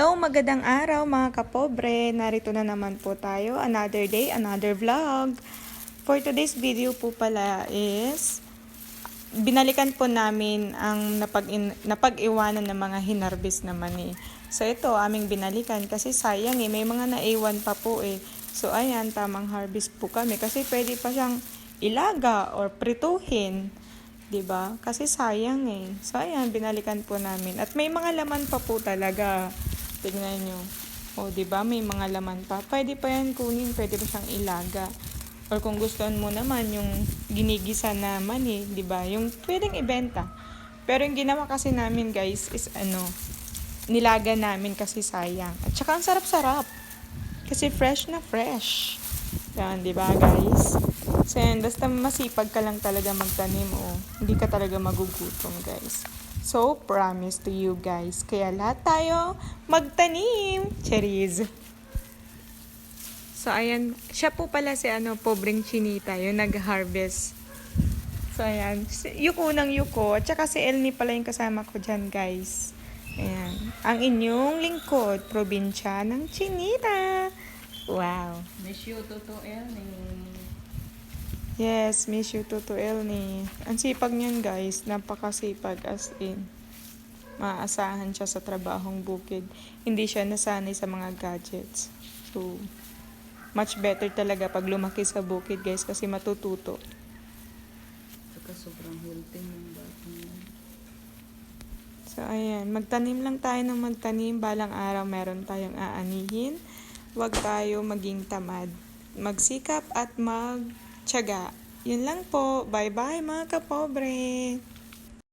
Hello, magandang araw mga kapobre. Narito na naman po tayo. Another day, another vlog. For today's video po pala is binalikan po namin ang napag napag-iwanan ng mga hinarbis na mani. So ito aming binalikan kasi sayang eh may mga naiwan pa po eh. So ayan tamang harvest po kami kasi pwede pa siyang ilaga or prituhin. 'di ba? Kasi sayang eh. So ayan, binalikan po namin. At may mga laman pa po talaga. Tingnan nyo. O, ba? May mga laman pa. Pwede pa yan kunin, pwede pa siyang ilaga. Or kung gustuhan mo naman yung ginigisa naman eh, 'di ba? Yung pwedeng ibenta. Pero yung ginawa kasi namin, guys, is ano, nilaga namin kasi sayang. At saka ang sarap-sarap. Kasi fresh na fresh. Yan, di ba guys? So basta masipag ka lang talaga magtanim o hindi ka talaga magugutom guys. So, promise to you guys. Kaya lahat tayo magtanim. Cherise. So, ayan. Siya po pala si ano, pobreng chinita, yung nag-harvest. So, ayan. Yuko ng Yuko. At saka si Elni pala yung kasama ko dyan, guys. Ayan. Ang inyong lingkod, probinsya ng chinita. Wow. Miss you, Toto Elning. Yes, miss you to to Elni. Ang sipag niyan guys, napakasipag as in. Maaasahan siya sa trabahong bukid. Hindi siya nasanay sa mga gadgets. So, much better talaga pag lumaki sa bukid guys kasi matututo. Saka sobrang healthy yung batang. So, ayan. Magtanim lang tayo ng magtanim. Balang araw meron tayong aanihin. Huwag tayo maging tamad. Magsikap at magtiyaga. Yun lang po. Bye-bye mga kapobre.